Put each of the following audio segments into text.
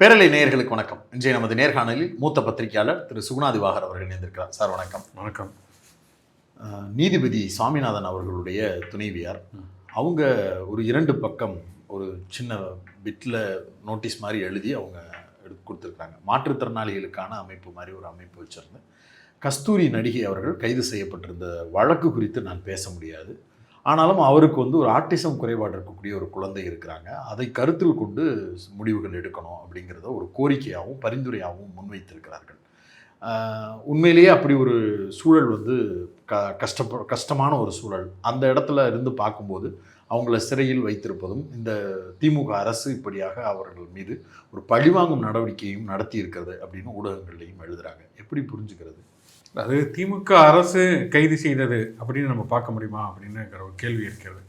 பேரலை நேயர்களுக்கு வணக்கம். இன்றைய நமது நேர்காணலில் மூத்த பத்திரிகையாளர் திரு சுகுணா திவாகர் அவர்கள் இணைந்திருக்கிறார். சார் வணக்கம். வணக்கம். நீதிபதி சுவாமிநாதன் அவர்களுடைய துணைவியார். அவங்க ஒரு இரண்டு பக்கம் ஒரு சின்ன பிட்டில் நோட்டீஸ் மாதிரி எழுதி அவங்க எடுத்து கொடுத்துருக்காங்க மாற்றுத்திறனாளிகளுக்கான அமைப்பு மாதிரி ஒரு அமைப்பு வச்சுருந்து கஸ்தூரி நடிகை அவர்கள் கைது செய்யப்பட்டிருந்த வழக்கு குறித்து நான் பேச முடியாது. ஆனாலும் அவருக்கு வந்து ஒரு ஆர்டிசம் குறைபாடு இருக்கக்கூடிய ஒரு குழந்தை இருக்கிறாங்க. அதை கருத்தில் கொண்டு முடிவுகள் எடுக்கணும் அப்படிங்கிறத ஒரு கோரிக்கையாகவும் பரிந்துரையாகவும் முன்வைத்திருக்கிறார்கள். உண்மையிலேயே அப்படி ஒரு சூழல் வந்து க கஷ்டப்ப கஷ்டமான ஒரு சூழல். அந்த இடத்துல இருந்து பார்க்கும்போது அவங்கள சிறையில் வைத்திருப்பதும் இந்த திமுக அரசு இப்படியாக அவர்கள் மீது ஒரு பழிவாங்கும் நடவடிக்கையும் நடத்தி இருக்கிறது அப்படின்னு ஊடகங்கள்லையும் எழுதுகிறாங்க எப்படி புரிஞ்சுக்கிறது? அது திமுக அரசு கைது செய்தது அப்படின்னு நம்ம பார்க்க முடியுமா அப்படின்னு ஒரு கேள்வி இருக்கிறது.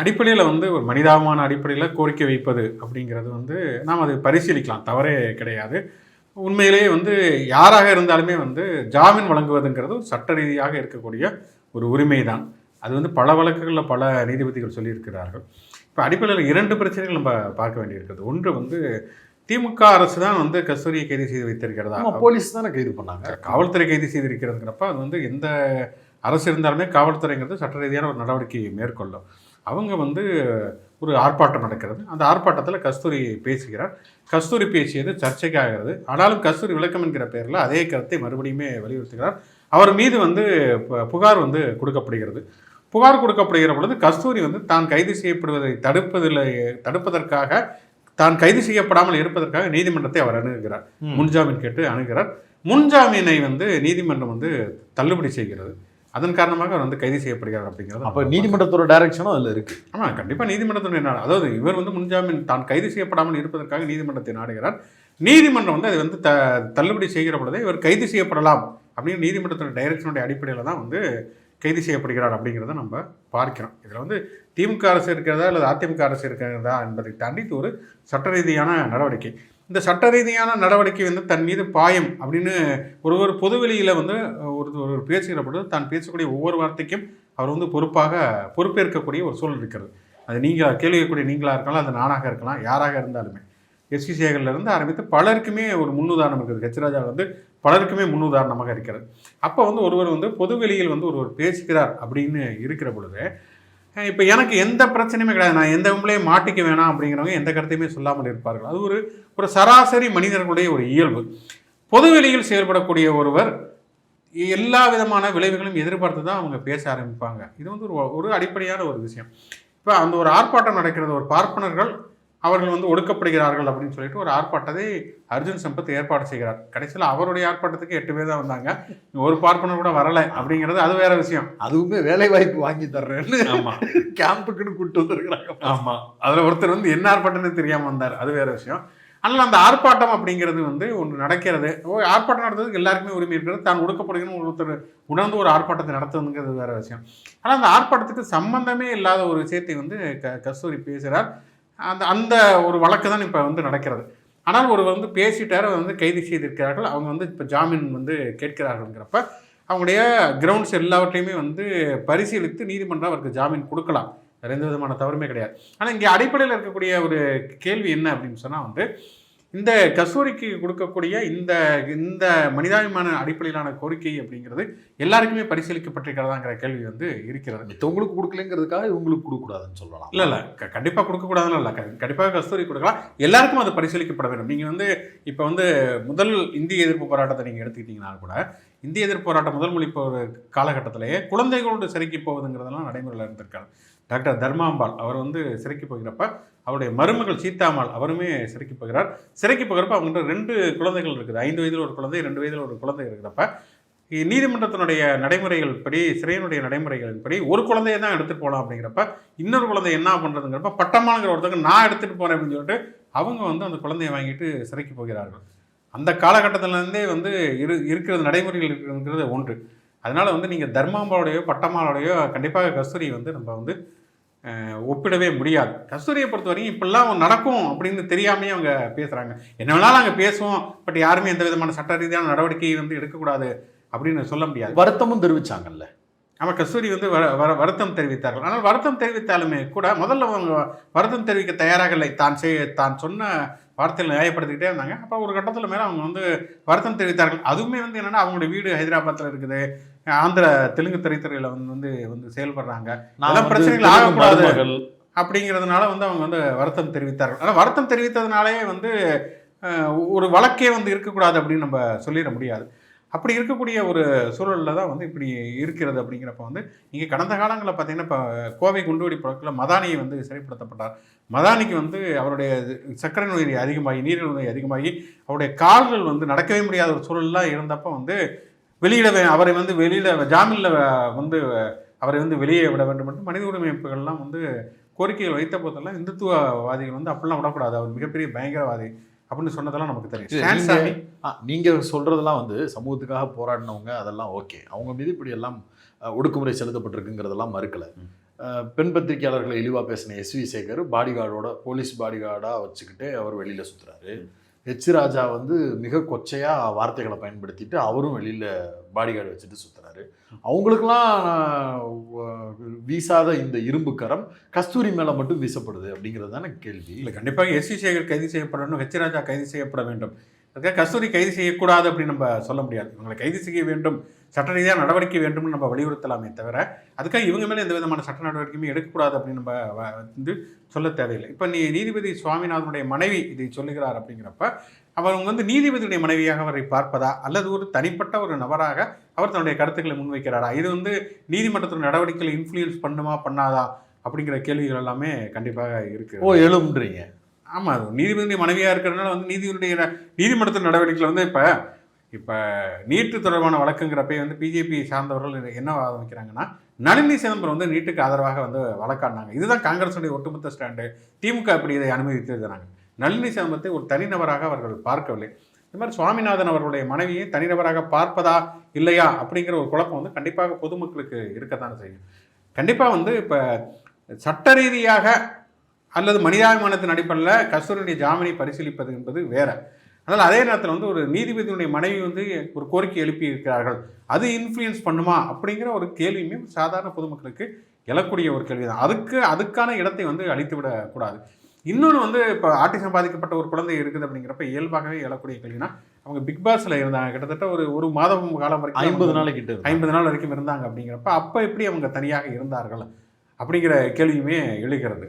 அடிப்படையில் வந்து ஒரு மனிதாபமான அடிப்படையில் கோரிக்கை வைப்பது அப்படிங்கிறது வந்து நாம் அது பரிசீலிக்கலாம். தவறே கிடையாது. உண்மையிலேயே வந்து யாராக இருந்தாலுமே வந்து ஜாமீன் வழங்குவதுங்கிறது ஒரு சட்ட ரீதியாக இருக்கக்கூடிய ஒரு உரிமை தான் அது வந்து பல வழக்குகளில் பல நீதிபதிகள் சொல்லியிருக்கிறார்கள். இப்போ அடிப்படையில் இரண்டு பிரச்சனைகள் நம்ம பார்க்க வேண்டியிருக்கிறது. ஒன்று வந்து திமுக அரசு தான் வந்து கஸ்தூரியை கைது செய்து வைத்திருக்கிறதா? போலீஸ் தானே கைது பண்ணாங்க. காவல்துறை கைது செய்திருக்கிறதுங்கிறப்ப அது வந்து எந்த அரசு இருந்தாலுமே காவல்துறைங்கிறது சட்ட ரீதியான ஒரு நடவடிக்கை மேற்கொள்ளும். அவங்க வந்து ஒரு ஆர்ப்பாட்டம் நடக்கிறது. அந்த ஆர்ப்பாட்டத்தில் கஸ்தூரி பேசுகிறார். கஸ்தூரி பேசியது சர்ச்சைக்காகிறது. ஆனாலும் கஸ்தூரி விளக்கம் என்கிற பெயரில் அதே கருத்தை மறுபடியுமே வலியுறுத்துகிறார். அவர் மீது வந்து புகார் வந்து கொடுக்கப்படுகிறது. புகார் கொடுக்கப்படுகிற பொழுது கஸ்தூரி வந்து தான் கைது செய்யப்படுவதை தடுப்பதில்லை தடுப்பதற்காக தான் கைது செய்யப்படாமல் இருப்பதற்காக நீதிமன்றத்தை அவர் அணுகுகிறார். முன்ஜாமீன் கேட்டு அணுகிறார். முன்ஜாமீனை வந்து நீதிமன்றம் வந்து தள்ளுபடி செய்கிறது. அதன் காரணமாக அவர் வந்து கைது செய்யப்படுகிறார் அப்படிங்கிறது அப்ப நீதிமன்றத்தோட டைரக்ஷனும் அதுல இருக்கு. ஆமாம் கண்டிப்பாக நீதிமன்றத்தினுடைய நா- அதாவது இவர் வந்து முன்ஜாமீன் தான் கைது செய்யப்படாமல் இருப்பதற்காக நீதிமன்றத்தை நாடுகிறார். நீதிமன்றம் வந்து அதை வந்து த தள்ளுபடி செய்கிற பொழுதே இவர் கைது செய்யப்படலாம் அப்படின்னு நீதிமன்றத்தினுடைய டைரக்ஷனுடைய அடிப்படையில் தான் வந்து கைது செய்யப்படுகிறார் அப்படிங்கிறத நம்ம பார்க்கிறோம். இதில் வந்து திமுக அரசு இருக்கிறதா அல்லது அதிமுக அரசு இருக்கிறதா என்பதை தாண்டி இது ஒரு சட்ட ரீதியான நடவடிக்கை. இந்த சட்ட ரீதியான நடவடிக்கை வந்து தன் மீது பாயம் அப்படின்னு ஒரு ஒரு பொதுவெளியில் வந்து ஒரு ஒரு பேசுகிற பொழுது தான் பேசக்கூடிய ஒவ்வொரு வார்த்தைக்கும் அவர் வந்து பொறுப்பாக பொறுப்பேற்கக்கூடிய ஒரு சூழல் இருக்கிறது. அது நீங்கள் கேள்வி கேட்கக்கூடிய நீங்களாக இருக்கலாம் அது நானாக இருக்கலாம் யாராக இருந்தாலுமே. எஸ்சி சேகர்லேருந்து ஆரம்பித்து பலருக்குமே ஒரு முன்னுதாரணம் இருக்குது. ஹெச்ராஜா வந்து பலருக்குமே முன்னுதாரணமாக இருக்கிறது. அப்போ வந்து ஒருவர் வந்து பொதுவெளியில் வந்து ஒருவர் பேசுகிறார் அப்படின்னு இருக்கிற பொழுது இப்போ எனக்கு எந்த பிரச்சனையுமே கிடையாது. நான் எந்த உங்களையும் மாட்டிக்க வேணாம் அப்படிங்கிறவங்க எந்த கருத்தையுமே சொல்லாமல் இருப்பார்கள். அது ஒரு ஒரு சராசரி மனிதர்களுடைய ஒரு இயல்பு. பொதுவெளியில் செயல்படக்கூடிய ஒருவர் எல்லா விதமான விளைவுகளும் எதிர்பார்த்து தான் அவங்க பேச ஆரம்பிப்பாங்க. இது வந்து ஒரு ஒரு அடிப்படையான ஒரு விஷயம். இப்போ அந்த ஒரு ஆர்ப்பாட்டம் நடக்கிறது ஒரு பார்ப்பனர்கள் அவர்கள் வந்து ஒடுக்கப்படுகிறார்கள் அப்படின்னு சொல்லிட்டு ஒரு ஆர்ப்பாட்டத்தை அர்ஜுன் சம்பத் ஏற்பாடு செய்கிறார். கடைசியில் அவருடைய ஆர்ப்பாட்டத்துக்கு எட்டு பேர் தான் வந்தாங்க. ஒரு பார்ப்பனர் கூட வரலை அப்படிங்கிறது அது வேற விஷயம். அதுவுமே வேலை வாய்ப்பு வாங்கி தர்றேன்னு ஆமா. கேம்புக்குன்னு கூட்டு வந்திருக்கிறாங்க. ஆமா. அதுல ஒருத்தர் வந்து என்ன ஆர்ப்பாட்டம்னு தெரியாம வந்தார். அது வேற விஷயம். ஆனால் அந்த ஆர்ப்பாட்டம் அப்படிங்கிறது வந்து ஒன்று நடக்கிறது. ஆர்ப்பாட்டம் நடத்துறதுக்கு எல்லாருக்குமே உரிமை இருக்கிறது. தான் ஒடுக்கப்படுகிறன்னு ஒருத்தர் உணர்ந்து ஒரு ஆர்ப்பாட்டத்தை நடத்துவதுங்கிறது வேற விஷயம். ஆனால் அந்த ஆர்ப்பாட்டத்துக்கு சம்பந்தமே இல்லாத ஒரு விஷயத்தை வந்து க கஸ்தூரி பேசுகிறார் அந்த அந்த ஒரு வழக்கு தான் இப்போ வந்து நடக்கிறது. ஆனால் ஒரு வந்து பேசிட்டார் அவர் வந்து கைது செய்திருக்கிறார்கள். அவங்க வந்து இப்போ ஜாமீன் வந்து கேட்கிறார்கள்ங்கிறப்ப அவங்களுடைய கிரவுண்ட்ஸ் எல்லாவற்றையுமே வந்து பரிசீலித்து நீதிமன்றம் அவருக்கு ஜாமீன் கொடுக்கலாம். வேறு எந்த விதமான தவறுமே கிடையாது. ஆனால் இங்கே அடிப்படையில் இருக்கக்கூடிய ஒரு கேள்வி என்ன அப்படின்னு சொன்னால் வந்து இந்த கஸ்தூரிக்கு கொடுக்கக்கூடிய இந்த இந்த மனிதாபிமான அடிப்படையிலான கோரிக்கை அப்படிங்கிறது எல்லாருக்குமே பரிசீலிக்கப்பட்டிருக்கிறதாங்கிற கேள்வி வந்து இருக்கிறது. மித்தவங்களுக்கு கொடுக்கலங்கிறதுக்காக இவங்களுக்கு கொடுக்கக்கூடாதுன்னு சொல்லலாம். இல்லை இல்லை. கண்டிப்பாக கொடுக்கக்கூடாதுன்னு இல்லை. கண்டிப்பாக கஸ்தூரி கொடுக்கலாம். எல்லாருக்கும் அது பரிசீலிக்கப்பட வேண்டும். நீங்கள் வந்து இப்போ வந்து முதல் இந்திய எதிர்ப்பு போராட்டத்தை நீங்கள் எடுத்துக்கிட்டிங்கன்னா கூட இந்திய எதிர்ப்பு போராட்டம் முதல் மொழி ஒரு காலகட்டத்திலேயே குழந்தைகளோடு சிறைக்கு போவதுங்கிறதெல்லாம் நடைமுறையில் இருந்திருக்காரு டாக்டர் தர்மாம்பாள் அவர் வந்து சிறைக்கு போகிறப்ப அவருடைய மருமகள் சீதாம்மாள் அவருமே சிறைக்கு போகிறார். சிறைக்கு போகிறப்ப அவங்ககிட்ட ரெண்டு குழந்தைகள் இருக்குது. ஐந்து வயதில் ஒரு குழந்தை ரெண்டு வயதில் ஒரு குழந்தை இருக்கிறப்ப நீதிமன்றத்தினுடைய நடைமுறைகள் படி சிறையினுடைய நடைமுறைகளின் படி ஒரு குழந்தைய தான் எடுத்துகிட்டு போகலாம் அப்படிங்கிறப்ப இன்னொரு குழந்தை என்ன பண்ணுறதுங்கிறப்ப பட்டமாங்கிற ஒருத்தங்க நான் எடுத்துகிட்டு போகிறேன் அப்படின்னு சொல்லிட்டு அவங்க வந்து அந்த குழந்தையை வாங்கிட்டு சிறைக்கு போகிறார்கள். அந்த காலகட்டத்திலேருந்தே வந்து இரு இருக்கிறது நடைமுறைகள் இருக்கிறது ஒன்று. அதனால் வந்து நீங்கள் தர்மாம்பாவோடையோ பட்டமாலோடையோ கண்டிப்பாக கஸ்தூரி வந்து நம்ம வந்து ஒப்பிடவே முடியாது. கஸ்தூரியை பொறுத்த வரைக்கும் இப்படிலாம் நடக்கும் அப்படின்னு தெரியாமையே அவங்க பேசுகிறாங்க என்ன வேணாலும் நாங்கள் பேசுவோம் பட் யாருமே எந்த விதமான சட்ட ரீதியான நடவடிக்கை வந்து எடுக்கக்கூடாது அப்படின்னு சொல்ல முடியாது. வருத்தமும் தெரிவிச்சாங்கல்ல? ஆமாம் கஸ்தூரி வந்து வர வர வருத்தம் தெரிவித்தார்கள். ஆனால் வருத்தம் தெரிவித்தாலுமே கூட முதல்ல அவங்க வருத்தம் தெரிவிக்க தயாராக இல்லை. தான் செய் தான் சொன்ன வார்த்தையில் நியாயப்படுத்திக்கிட்டே இருந்தாங்க. அப்போ ஒரு கட்டத்தில் மேலே அவங்க வந்து வருத்தம் தெரிவித்தார்கள். அதுவுமே வந்து என்னன்னா அவங்களுடைய வீடு ஹைதராபாத்தில் இருக்குது. ஆந்திர தெலுங்கு திரைத்துறையில் வந்து வந்து வந்து செயல்படுறாங்க. வந்து பிரச்சனைகள் ஆகக்கூடாது. அப்படிங்கிறதுனால வந்து அவங்க வந்து வருத்தம் தெரிவித்தார்கள். ஆனால் வருத்தம் தெரிவித்ததுனாலே வந்து ஒரு வழக்கே வந்து இருக்கக்கூடாது அப்படின்னு நம்ம சொல்லிட முடியாது. அப்படி இருக்கக்கூடிய ஒரு சூழலில் தான் வந்து இப்படி இருக்கிறது அப்படிங்கிறப்ப வந்து இங்கே கடந்த காலங்களில் பார்த்தீங்கன்னா இப்போ கோவை குண்டுவெடி பழக்கில் மதானியை வந்து சிறைப்படுத்தப்பட்டார். மதானிக்கு வந்து அவருடைய சர்க்கரை நோய் அதிகமாகி நீரிழிவு நோய் அதிகமாகி அவருடைய கால்கள் வந்து நடக்கவே முடியாத ஒரு சூழல்லாம் இருந்தப்போ வந்து வெளியிட அவரை வந்து வெளியில ஜாமீனில் வந்து அவரை வந்து வெளியே விட வேண்டும் என்று மனித உரிமை அமைப்புகள்லாம் வந்து கோரிக்கைகள் வைத்த போதெல்லாம் இந்துத்துவவாதிகள் வந்து அப்படிலாம் விடக்கூடாது. அவர் மிகப்பெரிய பயங்கரவாதி அப்படின்னு சொன்னதெல்லாம் நமக்கு தெரியும். இது ஸ்டான் நீங்க- சாமி ஆ, நீங்க சொல்றதெல்லாம் வந்து சமூகத்துக்காக போராடினவங்க அதெல்லாம் ஓகே. அவங்க மீது இப்படி எல்லாம் ஒடுக்குமுறை செலுத்தப்பட்டிருக்குங்கிறதெல்லாம் மறுக்கல. பெண் பத்திரிகையாளர்களை இழிவா பேசின எஸ் வி சேகர் பாடிகார்டோட போலீஸ் பாடிகார்டா வச்சுக்கிட்டு அவர் வெளியில சுத்துறாரு. ஹெச் ராஜா வந்து மிக கொச்சையாக வார்த்தைகளை பயன்படுத்திட்டு அவரும் வெளியில் பாடிகார்டு வச்சுட்டு சுற்றுறாரு அவங்களுக்கெல்லாம் வீசாத இந்த இரும்பு கரம் கஸ்தூரி மேலே மட்டும் வீசப்படுது அப்படிங்கிறது தானே கேள்வி. இல்லை கண்டிப்பாக எஸ் வி சேகர் கைது செய்யப்படணும் ஹெச் ராஜா கைது செய்யப்பட வேண்டும். அதுக்காக கஸ்தூரி கைது செய்யக்கூடாது அப்படின்னு நம்ம சொல்ல முடியாது. இவங்களை கைது செய்ய வேண்டும் சட்ட ரீதியாக நடவடிக்கை வேண்டும்னு நம்ம வலியுறுத்தலாமே தவிர அதுக்காக இவங்க மேலே எந்த விதமான சட்ட நடவடிக்கையுமே எடுக்கக்கூடாது அப்படின்னு நம்ம வ- வந்து சொல்ல தேவையில்லை. இப்போ நீ நீதிபதி சுவாமிநாதனுடைய மனைவி இதை சொல்லுகிறார் அப்படிங்கிறப்ப அவர் வந்து நீதிபதியுடைய மனைவியாக அவரை பார்ப்பதா? அல்லது ஒரு தனிப்பட்ட ஒரு நபராக அவர் தன்னுடைய கருத்துக்களை முன்வைக்கிறாரா? இது வந்து நீதிமன்றத்தின் நடவடிக்கைகளை இன்ஃப்ளூயன்ஸ் பண்ணுமா பண்ணாதா? அப்படிங்கிற கேள்விகள் எல்லாமே கண்டிப்பாக இருக்குது ஓ எழும்ன்றீங்க ஆமாம் அது நீதிபதி மனைவியாக இருக்கிறதுனால வந்து நீதிபதியுடைய நீதிமன்றத்தில் நடவடிக்கைகள் நடவடிக்கையில் வந்து இப்போ இப்போ நீட்டு தொடர்பான வழக்குங்கிறப்பே வந்து பிஜேபி சார்ந்தவர்கள் என்ன வாதம் வைக்கிறாங்கன்னா நளினி சிதம்பரம் வந்து நீட்டுக்கு ஆதரவாக வந்து வழக்காடினாங்க. இதுதான் காங்கிரஸுடைய ஒட்டுமொத்த ஸ்டாண்டு. திமுக அப்படி இதை அனுமதித்திருக்கிறாங்க. நளினி சிதம்பரத்தை ஒரு தனிநபராக அவர்கள் பார்க்கவில்லை. இந்த மாதிரி சுவாமிநாதன் அவர்களுடைய மனைவியை தனிநபராக பார்ப்பதா இல்லையா அப்படிங்கிற ஒரு குழப்பம் வந்து கண்டிப்பாக பொதுமக்களுக்கு இருக்கத்தானே செய்யும். கண்டிப்பாக வந்து இப்போ சட்ட ரீதியாக அல்லது மனிதாபிமானத்தின் அடிப்படையில் கஸ்தூரியுடைய ஜாமீனை பரிசீலிப்பது என்பது வேற. அதனால் அதே நேரத்தில் வந்து ஒரு நீதிபதியினுடைய மனைவி வந்து ஒரு கோரிக்கை எழுப்பி இருக்கிறார்கள் அது இன்ஃப்ளூயன்ஸ் பண்ணுமா அப்படிங்கிற ஒரு கேள்வியுமே சாதாரண பொதுமக்களுக்கு எழக்கூடிய ஒரு கேள்வி தான் அதுக்கு அதுக்கான இடத்தை வந்து அழித்து விடக்கூடாது இன்னொன்று வந்து இப்போ ஆட்டிசம் பாதிக்கப்பட்ட ஒரு குழந்தை இருக்குது அப்படிங்கிறப்ப இயல்பாகவே எழக்கூடிய கேள்வினா அவங்க பிக் பாஸ்ல இருந்தாங்க. கிட்டத்தட்ட ஒரு ஒரு மாதம் காலம் வரைக்கும் ஐம்பது கிட்ட ஐம்பது நாள் வரைக்கும் இருந்தாங்க அப்படிங்கிறப்ப அப்போ எப்படி அவங்க தனியாக இருந்தார்கள் அப்படிங்கிற கேள்வியுமே எழுகிறது.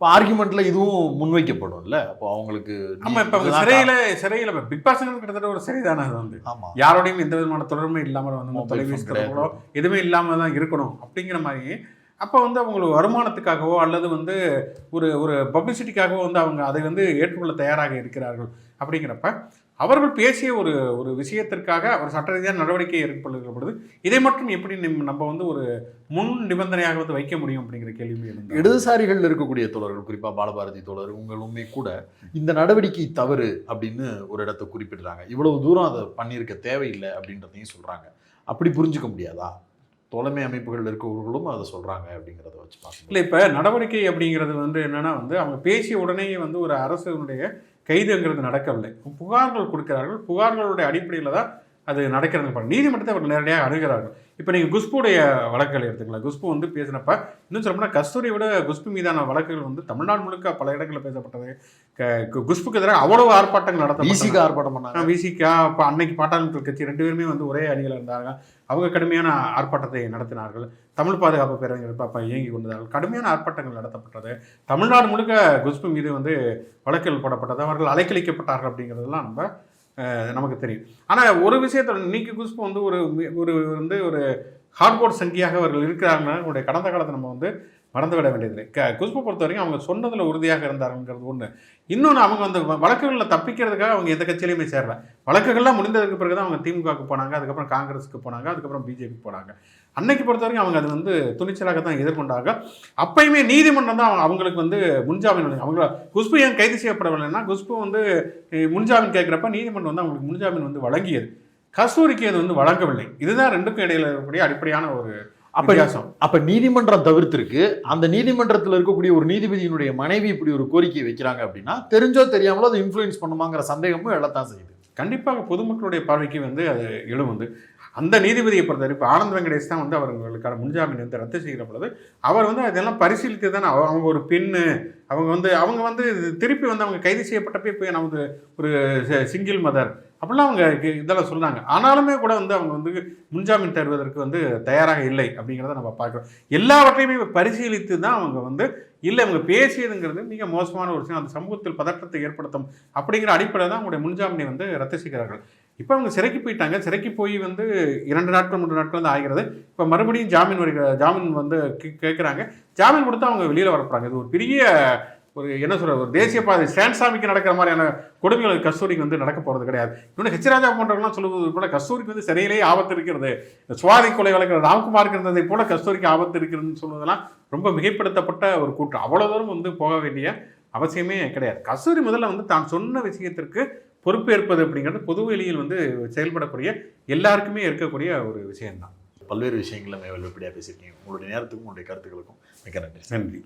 இப்போ ஆர்குமெண்ட்ல இதுவும் முன்வைக்கப்படும்ல. அப்போ அவங்களுக்கு நீ ஆமா இப்ப சிறையில சிறையில இப்ப பிக் பாஸ் கிட்டத்தட்ட ஒரு சிறை தானே அது வந்து. யாரோடையும் எந்த விதமான தொடர்பும் இல்லாம வந்து தொலைபேசி. தொடர்புகளோ எதுவுமே இல்லாம தான் இருக்கணும் அப்படிங்கிற மாதிரி. அப்போ வந்து அவங்களுக்கு வருமானத்துக்காகவோ அல்லது வந்து ஒரு ஒரு பப்ளிசிட்டிக்காகவோ வந்து அவங்க அதை வந்து ஏற்றுக்கொள்ள தயாராக இருக்கிறார்கள் அப்படிங்கிறப்ப அவர்கள் பேசிய ஒரு ஒரு விஷயத்திற்காக ஒரு சட்ட ரீதியான நடவடிக்கை ஏற்படுத்தப்படுது இதை மட்டும் எப்படி நிம்- நம்ம வந்து ஒரு முன் நிபந்தனையாக வந்து வைக்க முடியும் அப்படிங்கிற கேள்வியுமே எழுந்தது. இடதுசாரிகள் இருக்கக்கூடிய தோழர்கள் குறிப்பா பாலபாரதி தோழர் உங்களுமே கூட இந்த நடவடிக்கை தவறு அப்படின்னு ஒரு இடத்தை குறிப்பிடுறாங்க. இவ்வளவு தூரம் அதை பண்ணியிருக்க தேவையில்லை அப்படின்றதையும் சொல்றாங்க. அப்படி புரிஞ்சுக்க முடியாதா? தோழமை அமைப்புகள் இருக்கவர்களும் அதை சொல்றாங்க அப்படிங்கிறத வச்சு பார்க்கணும். இல்லை இப்போ நடவடிக்கை அப்படிங்கிறது வந்து என்னன்னா வந்து அவங்க பேசிய உடனேயே வந்து ஒரு அரசுடைய கைதுங்கிறது நடக்கவில்லை. புகார்கள் கொடுக்கிறார்கள். புகார்களுடைய அடிப்படையில் தான் அது நடக்கிறது. நீதிமன்றத்தை அவர் நேரடியாக அணுகிறார்கள். இப்போ நீங்கள் குஷ்புடைய வழக்குகள் எடுத்துக்கலாம் குஷ்பு வந்து பேசினப்ப இன்னும் சொல்லப்போனால் கஸ்தூரியை விட குஷ்பு மீதான வழக்குகள் வந்து தமிழ்நாடு முழுக்க பல இடங்களில் பேசப்பட்டது. க- கு- குஷ்புக்கு எதிராக அவ்வளவு ஆர்ப்பாட்டங்கள் நடத்தப்பட்டன. ஈசிக்கு ஆர்ப்பாட்டம் பண்ணாங்க விசிகா இப்போ அன்னைக்கு பாட்டாளர்கள் கட்சி ரெண்டு பேருமே வந்து ஒரே அணியில் இருந்தாங்க. அவங்க கடுமையான ஆர்ப்பாட்டத்தை நடத்தினார்கள். தமிழ் பாதுகாப்பு பேரவைகள் அப்போ இயங்கி கொண்டார்கள் கடுமையான ஆர்ப்பாட்டங்கள் நடத்தப்பட்டது. தமிழ்நாடு முழுக்க குஷ்பு மீது வந்து வழக்குகள் போடப்பட்டது. அவர்கள் அலைக்கழிக்கப்பட்டார்கள் அப்படிங்கிறதெல்லாம் நம்ம நமக்கு தெரியும். ஆனால் ஒரு விஷயத்தோட இன்னைக்கு குஸ்பு வந்து ஒரு ஒரு வந்து ஒரு ஹார்ட்போர்ட் சங்கியாக அவர்கள் இருக்கிறாங்கன்னா அவங்களுடைய கடந்த காலத்தை நம்ம வந்து மறந்துவிட வேண்டியதில்லை. க குஷ்பு பொறுத்த வரைக்கும் அவங்க சொன்னதில் உறுதியாக இருந்தாருங்கிறது ஒன்று இன்னொன்று அவங்க அந்த வழக்குகளில் தப்பிக்கிறதுக்காக அவங்க எந்த கட்சியிலையுமே சேரல. வழக்குகள்லாம் முடிந்ததுக்கு பிறகு தான் அவங்க திமுகவுக்கு போனாங்க அதுக்கப்புறம் காங்கிரஸுக்கு போனாங்க அதுக்கப்புறம் பிஜேபி போனாங்க. அன்னைக்கு பொறுத்த வரைக்கும் அவங்க அது வந்து துணிச்சலாக தான் எதிர்கொண்டாங்க அப்பயுமே நீதிமன்றம் தான் அவங்களுக்கு வந்து முன்ஜாமீன் வழங்கி- அவங்க குஷ்பு ஏன் கைது செய்யப்படவில்லைன்னா குஷ்பு வந்து முன்ஜாமீன் கேட்குறப்ப நீதிமன்றம் வந்து அவங்களுக்கு முன்ஜாமீன் வந்து வழங்கியது. கஸ்தூரிக்கு அது வந்து வழங்கவில்லை. இதுதான் ரெண்டுக்கும் இடையில இருக்கக்கூடிய அடிப்படையான ஒரு அப்ப அப்ப நீதிமன்றம் தவிர்த்திருக்கு. அந்த நீதிமன்றத்தில் இருக்கக்கூடிய ஒரு நீதிபதியினுடைய மனைவி இப்படி ஒரு கோரிக்கை வைக்கிறாங்க அப்படின்னா தெரிஞ்சோ தெரியாமலோ அதை இன்ஃப்ளூயன்ஸ் பண்ணுமாங்கிற சந்தேகமும் எழத்தான் செய்யுது. கண்டிப்பாக பொதுமக்களுடைய பார்வைக்கு வந்து அது எழும் வந்து. அந்த நீதிபதியை பொறுத்தவரை இப்போ ஆனந்த் வெங்கடேஷ் தான் வந்து அவர்களுக்கான முன்ஜாமீன் வந்து ரத்து செய்கிற பொழுது அவர் வந்து அதெல்லாம் பரிசீலித்து தானே அவ- அவங்க ஒரு பெண்ணு அவங்க வந்து அவங்க வந்து திருப்பி வந்து அவங்க கைது செய்யப்பட்டப்பே போய் நமக்கு ஒரு சிங்கிள் மதர் அப்படிலாம் அவங்க இதெல்லாம் சொன்னாங்க ஆனாலுமே கூட வந்து அவங்க வந்து முன்ஜாமீன் தருவதற்கு வந்து தயாராக இல்லை அப்படிங்கிறத நம்ம பார்க்குறோம். எல்லாவற்றையுமே பரிசீலித்து தான் அவங்க வந்து இல்லை அவங்க பேசியதுங்கிறது மிக மோசமான ஒரு விஷயம். அந்த சமூகத்தில் பதற்றத்தை ஏற்படுத்தும் அப்படிங்கிற அடிப்படையில் தான் அவங்களுடைய முன்ஜாமீனை வந்து ரத்து செய்கிறார்கள். இப்போ அவங்க சிறைக்கு போயிட்டாங்க. சிறைக்கு போய் வந்து இரண்டு நாட்கள் மூன்று நாட்கள் வந்து ஆகிறது. இப்போ மறுபடியும் ஜாமீன் வருகிற ஜாமீன் வந்து கே- கேட்குறாங்க. ஜாமீன் கொடுத்து அவங்க வெளியில் வரப்போகிறாங்க இது ஒரு பெரிய ஒரு என்ன சொல்ற ஒரு தேசிய பாதை ஸ்டான்சாமிக்கு நடக்கிற மாதிரியான கொடுமைகள் கஸ்தூரிக்கு வந்து நடக்க போகிறது கிடையாது. இன்னொன்று ஹெச்ராஜா போன்றவர்கள்லாம் சொல்லுவது போல கஸ்தூரிக்கு வந்து சிறையிலேயே ஆபத்து இருக்கிறது. சுவாதி கொலை வழக்கில் ராம்குமார் இருந்ததை போல கஸ்தூரிக்கு ஆபத்து இருக்கிறதுன்னு சொல்வதெல்லாம் ரொம்ப மிகைப்படுத்தப்பட்ட ஒரு கூட்டம் அவ்வளோ தூரம் வந்து போக வேண்டிய அவசியமே கிடையாது. கஸ்தூரி முதல்ல வந்து தான் சொன்ன விஷயத்திற்கு பொறுப்பேற்பது அப்படிங்கிறது பொது வெளியில் வந்து செயல்படக்கூடிய எல்லாருக்குமே இருக்கக்கூடிய ஒரு விஷயம்தான். பல்வேறு விஷயங்களை வெளிப்படையாக பேசியிருக்கீங்க. உங்களுடைய நேரத்துக்கும் உங்களுடைய கருத்துக்களுக்கும் மிக்க நன்றி. நன்றி.